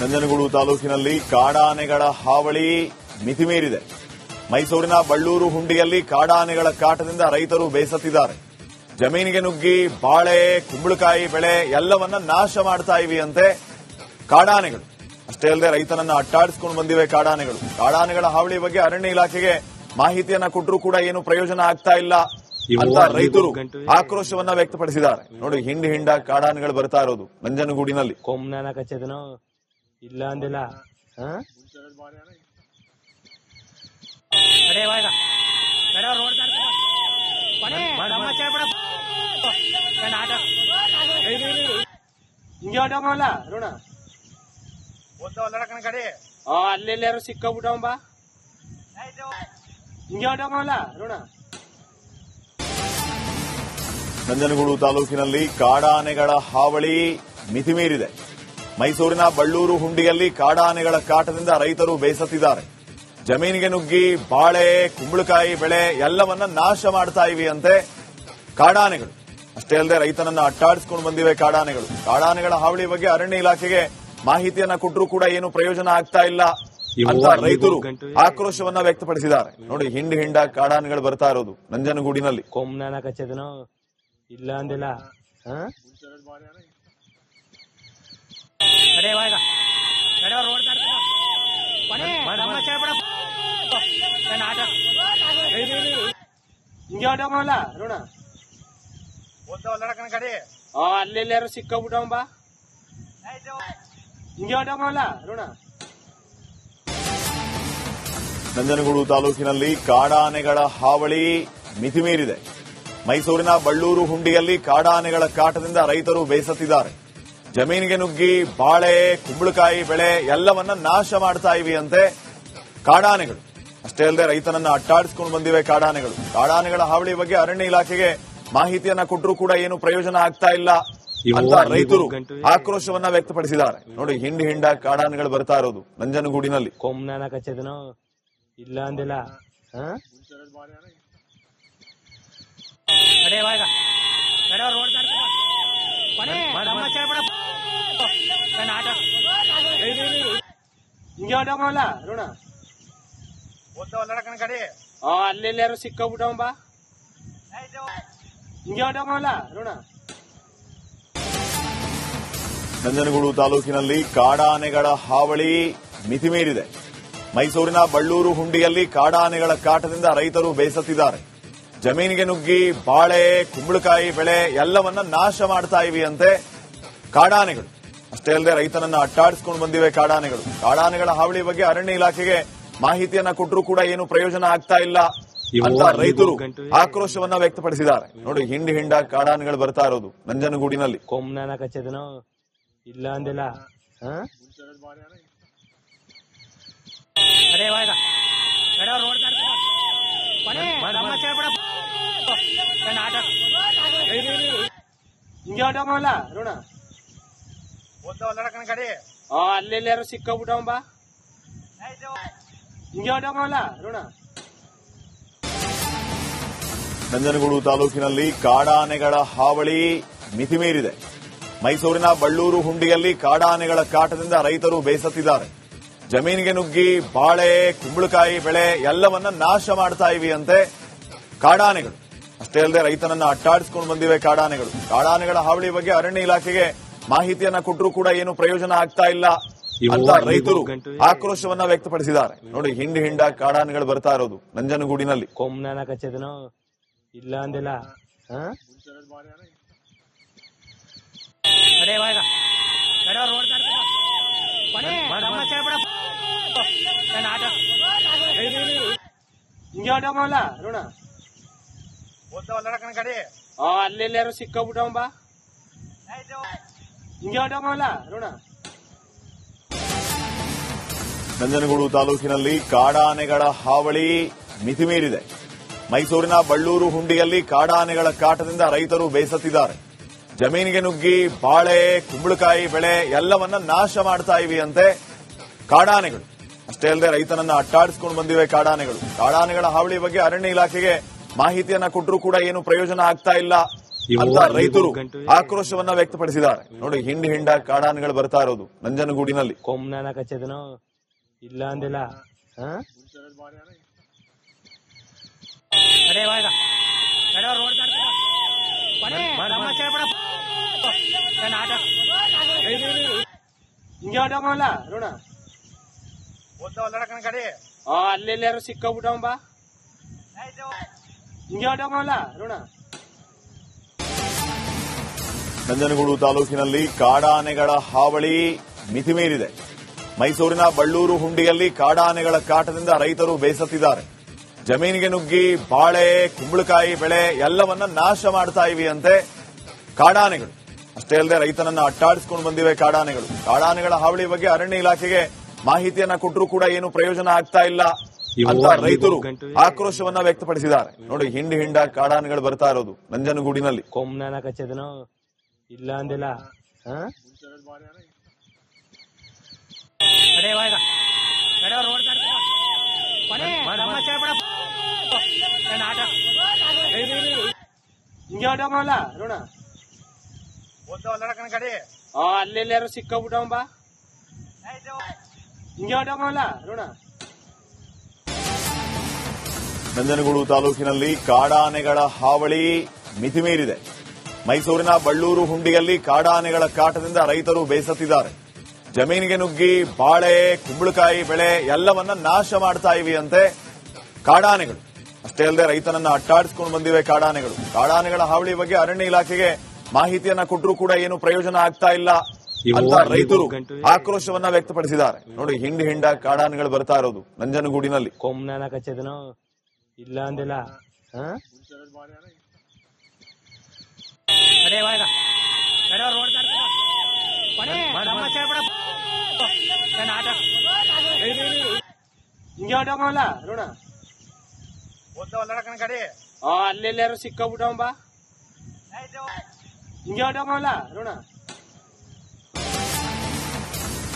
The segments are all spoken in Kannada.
ನಂಜನಗೂಡು ತಾಲೂಕಿನಲ್ಲಿ ಕಾಡಾನೆಗಳ ಹಾವಳಿ ಮಿತಿಮೀರಿದೆ. ಮೈಸೂರಿನ ಬಳ್ಳೂರು ಹುಂಡಿಯಲ್ಲಿ ಕಾಡಾನೆಗಳ ಕಾಟದಿಂದ ರೈತರು ಬೇಸತ್ತಿದ್ದಾರೆ. ಜಮೀನಿಗೆ ನುಗ್ಗಿ ಬಾಳೆ ಕುಂಬಳಕಾಯಿ ಬೆಳೆ ಎಲ್ಲವನ್ನ ನಾಶ ಮಾಡ್ತಾ ಇವೆಯಂತೆ ಕಾಡಾನೆಗಳು. ಅಷ್ಟೇ ಅಲ್ಲದೆ ರೈತನನ್ನ ಅಟ್ಟಾಡಿಸಿಕೊಂಡು ಬಂದಿವೆ ಕಾಡಾನೆಗಳು. ಕಾಡಾನೆಗಳ ಹಾವಳಿ ಬಗ್ಗೆ ಅರಣ್ಯ ಇಲಾಖೆಗೆ ಮಾಹಿತಿಯನ್ನ ಕೊಟ್ಟರೂ ಕೂಡ ಏನು ಪ್ರಯೋಜನ ಆಗ್ತಾ ಇಲ್ಲ ಅಂತ ರೈತರು ಆಕ್ರೋಶವನ್ನ ವ್ಯಕ್ತಪಡಿಸಿದ್ದಾರೆ. ನೋಡಿ ಹಿಂಡಿ ಹಿಂಡ ಕಾಡಾನೆಗಳು ಬರ್ತಾ ಇರೋದು ನಂಜನಗೂಡಿನಲ್ಲಿ. ಇಲ್ಲ ಅಂದಿಲ್ಲ? ಹಿಂಗೆ ಹೊಟ್ಟವಲ್ಲ ಋಣ ಕಡೆ. ಅಲ್ಲೆಲ್ಲಾರು ಸಿಕ್ಕಾಬಿಟ್ಟವ ಬಾ. ಹಿಂಗೆ ಹೊಟ್ಟವಲ್ಲ ಋಣ ನಂಜನಗೂಡು ತಾಲೂಕಿನಲ್ಲಿ ಕಾಡಾನೆಗಳ ಹಾವಳಿ ಮಿತಿಮೀರಿದೆ. ಮೈಸೂರಿನ ಬಳ್ಳೂರು ಹುಂಡಿಯಲ್ಲಿ ಕಾಡಾನೆಗಳ ಕಾಟದಿಂದ ರೈತರು ಬೇಸತ್ತಿದ್ದಾರೆ. ಜಮೀನಿಗೆ ನುಗ್ಗಿ ಬಾಳೆ ಕುಂಬಳಕಾಯಿ ಬೆಳೆ ಎಲ್ಲವನ್ನ ನಾಶ ಮಾಡ್ತಾ ಇವೆಯಂತೆ ಕಾಡಾನೆಗಳು. ಅಷ್ಟೇ ಅಲ್ಲದೆ ರೈತನನ್ನ ಅಟ್ಟಾಡಿಸಿಕೊಂಡು ಬಂದಿವೆ ಕಾಡಾನೆಗಳು. ಕಾಡಾನೆಗಳ ಹಾವಳಿ ಬಗ್ಗೆ ಅರಣ್ಯ ಇಲಾಖೆಗೆ ಮಾಹಿತಿಯನ್ನ ಕೊಟ್ಟರೂ ಕೂಡ ಏನು ಪ್ರಯೋಜನ ಆಗ್ತಾ ಇಲ್ಲ ಅಂತ ರೈತರು ಆಕ್ರೋಶವನ್ನ ವ್ಯಕ್ತಪಡಿಸಿದ್ದಾರೆ. ನೋಡಿ ಹಿಂಡ್ ಹಿಂಡ ಕಾಡಾನೆಗಳು ಬರ್ತಾ ಇರೋದು ನಂಜನಗೂಡಿನಲ್ಲಿ. ಕೊಮ್ಮನ ಕಚ್ಚದನೋ ಇಲ್ಲ ಅಂದಿಲ್ಲ. ಹಾ ಅಡೇ ಇವಾಗ ನಡೆ ರೋಡ್ ದಾಟ್ಕೊ. ಕೊನೆ ತಮಾಷೆ ಬಿಡ. ಏನ್ ಆಟ? ಹಿಂಗೆ ಹೊಟ್ಟವಲ್ಲ ಋಣ ಓದ್ತಾ ಅಲ್ಲಡ ಕಣ ಕಡೆ. ಆ ಅಲ್ಲೆಲ್ಲಾರು ಸಿಕ್ಕಾಬಿಟ್ಟವ ಬಾ ಹಿಂಗೆ ಹೊಟ್ಟವಲ್ಲ ಋಣ ನಂಜನಗೂಡು ತಾಲೂಕಿನಲ್ಲಿ ಕಾಡಾನೆಗಳ ಹಾವಳಿ ಮಿತಿಮೀರಿದೆ ಮೈಸೂರಿನ ಬಳ್ಳೂರು ಹುಂಡಿಯಲ್ಲಿ ಕಾಡಾನೆಗಳ ಕಾಟದಿಂದ ರೈತರು ಬೇಸತ್ತಿದ್ದಾರೆ ಜಮೀನಿಗೆ ನುಗ್ಗಿ ಬಾಳೆ ಕುಂಬಳಕಾಯಿ ಬೆಳೆ ಎಲ್ಲವನ್ನ ನಾಶ ಮಾಡ್ತಾ ಇವೆಯಂತೆ ಕಾಡಾನೆಗಳು. ಅಷ್ಟೇ ಅಲ್ಲದೆ ರೈತನನ್ನ ಅಟ್ಟಾಡಿಸಿಕೊಂಡು ಬಂದಿವೆ ಕಾಡಾನೆಗಳು. ಕಾಡಾನೆಗಳ ಹಾವಳಿ ಬಗ್ಗೆ ಅರಣ್ಯ ಇಲಾಖೆಗೆ ಮಾಹಿತಿಯನ್ನ ಕೊಟ್ಟರೂ ಕೂಡ ಏನು ಪ್ರಯೋಜನ ಆಗ್ತಾ ಇಲ್ಲ ಅಂತ ರೈತರು ಆಕ್ರೋಶವನ್ನ ವ್ಯಕ್ತಪಡಿಸಿದ್ದಾರೆ. ನೋಡಿ ಹಿಂಡಿ ಹಿಂಡ ಕಾಡಾನೆಗಳು ಬರ್ತಾ ಇರೋದು. ನಂಜನಗೂಡಿನಲ್ಲಿ. ಇಲ್ಲ ಅಂದಿಲ್ಲ. ರೋಡ್ ಅಲ್ಲೆಲ್ಲಾರು ಹಿಂಗೆ ಋಣ ನಂಜನಗೂಡು ತಾಲೂಕಿನಲ್ಲಿ ಕಾಡಾನೆಗಳ ಹಾವಳಿ ಮಿತಿಮೀರಿದೆ. ಮೈಸೂರಿನ ಬಳ್ಳೂರು ಹುಂಡಿಯಲ್ಲಿ ಕಾಡಾನೆಗಳ ಕಾಟದಿಂದ ರೈತರು ಬೇಸತ್ತಿದ್ದಾರೆ. ಜಮೀನಿಗೆ ನುಗ್ಗಿ ಬಾಳೆ ಕುಂಬಳಕಾಯಿ ಬೆಳೆ ಎಲ್ಲವನ್ನ ನಾಶ ಮಾಡ್ತಾ ಇವೆಯಂತೆ ಕಾಡಾನೆಗಳು. ಅಷ್ಟೇ ಅಲ್ಲದೆ ರೈತನನ್ನ ಅಟ್ಟಾಡಿಸಿಕೊಂಡು ಬಂದಿವೆ ಕಾಡಾನೆಗಳು. ಕಾಡಾನೆಗಳ ಹಾವಳಿ ಬಗ್ಗೆ ಅರಣ್ಯ ಇಲಾಖೆಗೆ ಮಾಹಿತಿಯನ್ನ ಕೊಟ್ಟರೂ ಕೂಡ ಏನು ಪ್ರಯೋಜನ ಆಗ್ತಾ ಇಲ್ಲ ಅಂತ ರೈತರು ಆಕ್ರೋಶವನ್ನ ವ್ಯಕ್ತಪಡಿಸಿದ್ದಾರೆ. ನೋಡಿ ಹಿಂಡಿ ಹಿಂಡ ಕಾಡಾನೆಗಳು ಬರ್ತಾ ಇರೋದು. ನಂಜನಗೂಡಿನಲ್ಲಿ. ಇಲ್ಲ ಅಂದಿಲ್ಲ ಅಡೇ ಇವಾಗ ನಡೆ ರೋಡ್ ದಾಟ್ಕೊ. ಕೊನೆ ತಮಾಷೆ ಬಿಡ. ಏನ್ ಆಟ? ಋಣ ಅಲ್ಲೆಲ್ಲಾರು ಸಿಕ್ಕಾಬಿಟ್ಟವ ಬಾ. ಹಿಂಗೆ ಋಣ ನಂಜನಗೂಡು ತಾಲೂಕಿನಲ್ಲಿ ಕಾಡಾನೆಗಳ ಹಾವಳಿ ಮಿತಿಮೀರಿದೆ. ಮೈಸೂರಿನ ಬಳ್ಳೂರು ಹುಂಡಿಯಲ್ಲಿ ಕಾಡಾನೆಗಳ ಕಾಟದಿಂದ ರೈತರು ಬೇಸತ್ತಿದ್ದಾರೆ. ಜಮೀನಿಗೆ ನುಗ್ಗಿ ಬಾಳೆ ಕುಂಬಳಕಾಯಿ ಬೆಳೆ ಎಲ್ಲವನ್ನ ನಾಶ ಮಾಡ್ತಾ ಇವೆಯಂತೆ ಕಾಡಾನೆಗಳು. ಅಷ್ಟೇ ಅಲ್ಲದೆ ರೈತನನ್ನ ಅಟ್ಟಾಡಿಸಿಕೊಂಡು ಬಂದಿವೆ ಕಾಡಾನೆಗಳು. ಕಾಡಾನೆಗಳ ಹಾವಳಿ ಬಗ್ಗೆ ಅರಣ್ಯ ಇಲಾಖೆಗೆ ಮಾಹಿತಿಯನ್ನ ಕೊಟ್ಟರು ಕೂಡ ಏನು ಪ್ರಯೋಜನ ಆಗ್ತಾ ಇಲ್ಲ ಅಂತ ರೈತರು ಆಕ್ರೋಶವನ್ನ ವ್ಯಕ್ತಪಡಿಸಿದ್ದಾರೆ. ನೋಡಿ ಹಿಂಡಿ ಹಿಂಡ ಕಾಡಾನೆಗಳು ಬರ್ತಾ ಇರೋದು ನಂಜನಗೂಡಿನಲ್ಲಿ. ಕೊಮ್ಮನ ಕಚ್ಚದನೋ? ಇಲ್ಲ ಅಂದಿಲ್ಲ? ಹಿಂಗೆ ಹೊಟ್ಟವಲ್ಲ ಋಣ ಓದ್ತಾ ಅಲ್ಲಡ ಕಣ ಕಡೆ. ಆ ಅಲ್ಲೆಲ್ಲಾರು ಹಿಂಗೆ ಋಣ ನಂಜನಗೂಡು ತಾಲೂಕಿನಲ್ಲಿ ಕಾಡಾನೆಗಳ ಹಾವಳಿ ಮಿತಿಮೀರಿದೆ. ಮೈಸೂರಿನ ಬಳ್ಳೂರು ಹುಂಡಿಯಲ್ಲಿ ಕಾಡಾನೆಗಳ ಕಾಟದಿಂದ ರೈತರು ಬೇಸತ್ತಿದ್ದಾರೆ. ಜಮೀನಿಗೆ ನುಗ್ಗಿ, ಬಾಳೆ, ಕುಂಬಳಕಾಯಿ ಬೆಳೆ ಎಲ್ಲವನ್ನ ನಾಶ ಮಾಡ್ತಾ ಇವೆಯಂತೆ ಕಾಡಾನೆಗಳು. ಅಷ್ಟೇ ಅಲ್ಲದೆ ರೈತನನ್ನ ಅಟ್ಟಾಡಿಸಿಕೊಂಡು ಬಂದಿವೆ ಕಾಡಾನೆಗಳು. ಕಾಡಾನೆಗಳ ಹಾವಳಿ ಬಗ್ಗೆ ಅರಣ್ಯ ಇಲಾಖೆಗೆ ಮಾಹಿತಿಯನ್ನ ಕೊಟ್ಟರು ಕೂಡ ಏನು ಪ್ರಯೋಜನ ಆಗ್ತಾ ಇಲ್ಲ ಅಂತ ರೈತರು ಆಕ್ರೋಶವನ್ನ ವ್ಯಕ್ತಪಡಿಸಿದ್ದಾರೆ. ನೋಡಿ ಹಿಂಡಿ ಹಿಂಡ ಕಾಡಾನೆಗಳು ಬರ್ತಾ ಇರೋದು ನಂಜನಗೂಡಿನಲ್ಲಿ. ಕೊಮ್ಮನ ಕಚ್ಚದನೋ? ಇಲ್ಲ ಅಂದಿಲ್ಲ. ಆಟ? ಓದ್ತಾವಲ್ಲ ಕಡೆ. ಅಲ್ಲೆಲ್ಲಾರು ನಂಜನಗೂಡು ತಾಲೂಕಿನಲ್ಲಿ ಕಾಡಾನೆಗಳ ಹಾವಳಿ ಮಿತಿಮೀರಿದೆ ಮೈಸೂರಿನ ಬಳ್ಳೂರು ಹುಂಡಿಯಲ್ಲಿ ಕಾಡಾನೆಗಳ ಕಾಟದಿಂದ ರೈತರು ಬೇಸತ್ತಿದ್ದಾರೆ. ಜಮೀನಿಗೆ ನುಗ್ಗಿ ಬಾಳೆ, ಕುಂಬಳಕಾಯಿ ಬೆಳೆ ಎಲ್ಲವನ್ನ ನಾಶ ಮಾಡ್ತಾ ಇವೆಯಂತೆ ಕಾಡಾನೆಗಳು. ಅಷ್ಟೇ ಅಲ್ಲದೆ ರೈತನನ್ನ ಅಟ್ಟಾಡಿಸಿಕೊಂಡು ಬಂದಿವೆ ಕಾಡಾನೆಗಳು. ಕಾಡಾನೆಗಳ ಹಾವಳಿ ಬಗ್ಗೆ ಅರಣ್ಯ ಇಲಾಖೆಗೆ ಮಾಹಿತಿಯನ್ನ ಕೊಟ್ಟರೂ ಕೂಡ ಏನು ಪ್ರಯೋಜನ ಆಗ್ತಾ ಇಲ್ಲ. ಅಂತ ರೈತರು ಆಕ್ರೋಶವನ್ನ ವ್ಯಕ್ತಪಡಿಸಿದ್ದಾರೆ. ನೋಡಿ ಹಿಂಡಿ ಹಿಂಡ ಕಾಡಾನೆಗಳು ಬರ್ತಾ ಇರೋದು ನಂಜನಗೂಡಿನಲ್ಲಿ. ಕೊಮ್ಮನ ಕಚ್ಚದನೋ? ಇಲ್ಲ ಅಂದಿಲ್ಲ. ಹಾ? ಆಟ? ಹಿಂಗೆ ಋಣ ಓದ್ತಾವಲ್ಲ ಕಣ ಕಡೆ. ಆ ಅಲ್ಲೆಲ್ಲಾರು ಸಿಕ್ಕೋಬಿಟ್ಟವ ಬಾ. ಹಿಂಗೆ ಹೊಡಮಲ್ಲ ಋಣ ನಂಜನಗೂಡು ತಾಲೂಕಿನಲ್ಲಿ ಕಾಡಾನೆಗಳ ಹಾವಳಿ ಮಿತಿಮೀರಿದೆ. ಮೈಸೂರಿನ ಬಳ್ಳೂರು ಹುಂಡಿಯಲ್ಲಿ ಕಾಡಾನೆಗಳ ಕಾಟದಿಂದ ರೈತರು ಬೇಸತ್ತಿದ್ದಾರೆ. ಜಮೀನಿಗೆ ನುಗ್ಗಿ ಬಾಳೆ ಕುಂಬಳಕಾಯಿ ಬೆಳೆ ಎಲ್ಲವನ್ನ ನಾಶ ಮಾಡ್ತಾ ಇವೆಯಂತೆ ಕಾಡಾನೆಗಳು. ಅಷ್ಟೇ ಅಲ್ಲದೆ ರೈತನನ್ನ ಅಟ್ಟಾಡಿಸಿಕೊಂಡು ಬಂದಿವೆ ಕಾಡಾನೆಗಳು. ಕಾಡಾನೆಗಳ ಹಾವಳಿ ಬಗ್ಗೆ ಅರಣ್ಯ ಇಲಾಖೆಗೆ ಮಾಹಿತಿಯನ್ನ ಕೊಟ್ಟರೂ ಕೂಡ ಏನು ಪ್ರಯೋಜನ ಆಗ್ತಾ ಇಲ್ಲ ಅಂತ ರೈತರು ಆಕ್ರೋಶವನ್ನ ವ್ಯಕ್ತಪಡಿಸಿದ್ದಾರೆ. ನೋಡಿ ಹಿಂಡ್ ಹಿಂಡ ಕಾಡಾನೆಗಳು ಬರ್ತಾ ಇರೋದು ನಂಜನಗೂಡಿನಲ್ಲಿ. ಇಲ್ಲ ಅಂದಿಲ್ಲ ಹಾ ಹಿಂಗೆ ಓದ್ತಾವಲ್ಲ ಕಣ ಕಡೆ. ಆ ಅಲ್ಲೆಲ್ಲಾರು ಸಿಕ್ಕೋಬಿಟ್ಟವ ಬಾ. ಹಿಂಗೆ ಹೊಡಮಲ್ಲ ಋಣ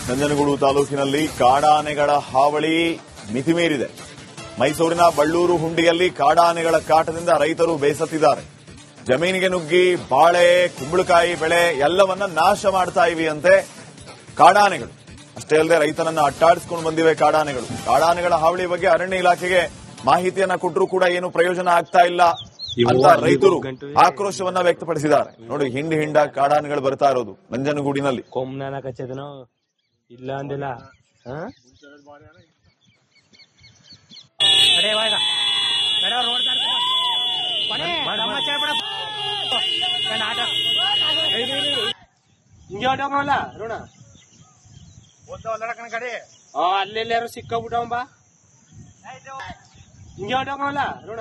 ನಂಜನಗೂಡು ತಾಲೂಕಿನಲ್ಲಿ ಕಾಡಾನೆಗಳ ಹಾವಳಿ ಮಿತಿಮೀರಿದೆ. ಮೈಸೂರಿನ ಬಳ್ಳೂರು ಹುಂಡಿಯಲ್ಲಿ ಕಾಡಾನೆಗಳ ಕಾಟದಿಂದ ರೈತರು ಬೇಸತ್ತಿದ್ದಾರೆ. ಜಮೀನಿಗೆ ನುಗ್ಗಿ ಬಾಳೆ ಕುಂಬಳಕಾಯಿ ಬೆಳೆ ಎಲ್ಲವನ್ನ ನಾಶ ಮಾಡ್ತಾ ಇವೆಯಂತೆ ಕಾಡಾನೆಗಳು. ಅಷ್ಟೇ ಅಲ್ಲದೆ ರೈತನನ್ನ ಅಟ್ಟಾಡಿಸಿಕೊಂಡು ಬಂದಿವೆ ಕಾಡಾನೆಗಳು. ಕಾಡಾನೆಗಳ ಹಾವಳಿ ಬಗ್ಗೆ ಅರಣ್ಯ ಇಲಾಖೆಗೆ ಮಾಹಿತಿಯನ್ನ ಕೊಟ್ಟರೂ ಕೂಡ ಏನು ಪ್ರಯೋಜನ ಆಗ್ತಾ ಇಲ್ಲ ಅಂತ ರೈತರು ಆಕ್ರೋಶವನ್ನ ವ್ಯಕ್ತಪಡಿಸಿದ್ದಾರೆ. ನೋಡಿ ಹಿಂಡಿ ಹಿಂಡ ಕಾಡಾನೆಗಳು ಬರ್ತಾ ಇರೋದು ನಂಜನಗೂಡಿನಲ್ಲಿ ಇಲ್ಲ ಅಂದಿಲ್ಲ ಅಡೇ ಇವಾಗ ನಡೆಯೋ ರೋಡ್. ಕೊನೆ ಬೇಡ ಆಟ ಹಿಂಗೆ ಋಣ ಕಡೆ. ಅಲ್ಲೆಲ್ಲಾರು ಹಿಂಗೆ ಹೊಡಮಲ್ಲ ಋಣ